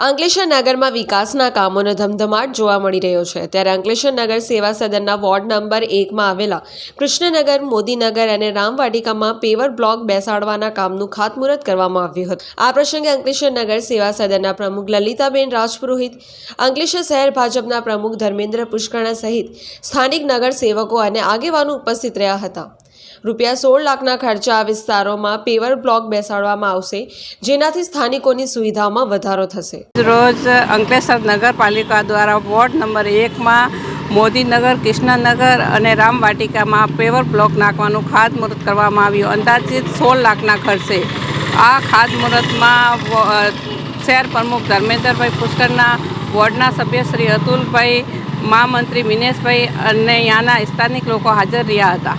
અંકલેશ્વર નગરમાં વિકાસના કામોનો ધમધમાટ જોવા મળી રહ્યો છે. ત્યારે અંકલેશ્વર નગર સેવા સદનના વોર્ડ નંબર એકમાં આવેલા કૃષ્ણનગર, મોદીનગર અને રામવાટિકામાં પેવર બ્લોક બેસાડવાના કામનું ખાતમુહૂર્ત કરવામાં આવ્યું હતું. આ પ્રસંગે અંકલેશ્વર નગર સેવા સદનના પ્રમુખ લલિતાબેન રાજપુરોહિત, અંકલેશ્વર શહેર ભાજપના પ્રમુખ ધર્મેન્દ્ર પુષ્કરણા સહિત સ્થાનિક નગર સેવકો અને આગેવાનો ઉપસ્થિત રહ્યા હતા. રૂપિયા સોળ લાખના ખર્ચે આ વિસ્તારોમાં પેવર બ્લોક બેસાડવામાં આવશે, જેનાથી સ્થાનિકોની સુવિધામાં વધારો થશે. રોજ અંકલેશ્વર નગરપાલિકા દ્વારા વોર્ડ નંબર એકમાં મોદીનગર, કૃષ્ણનગર અને રામવાટિકામાં પેવર બ્લોક નાખવાનું ખાતમુહૂર્ત કરવામાં આવ્યું. અંદાજિત સોળ લાખના ખર્ચે આ ખાતમુહૂર્તમાં શહેર પ્રમુખ ધર્મેન્દ્રભાઈ પુષ્કરના વોર્ડના સભ્ય શ્રી અતુલભાઈ મહામંત્રી મિનેશભાઈ અને ત્યાંના સ્થાનિક લોકો હાજર રહ્યા હતા.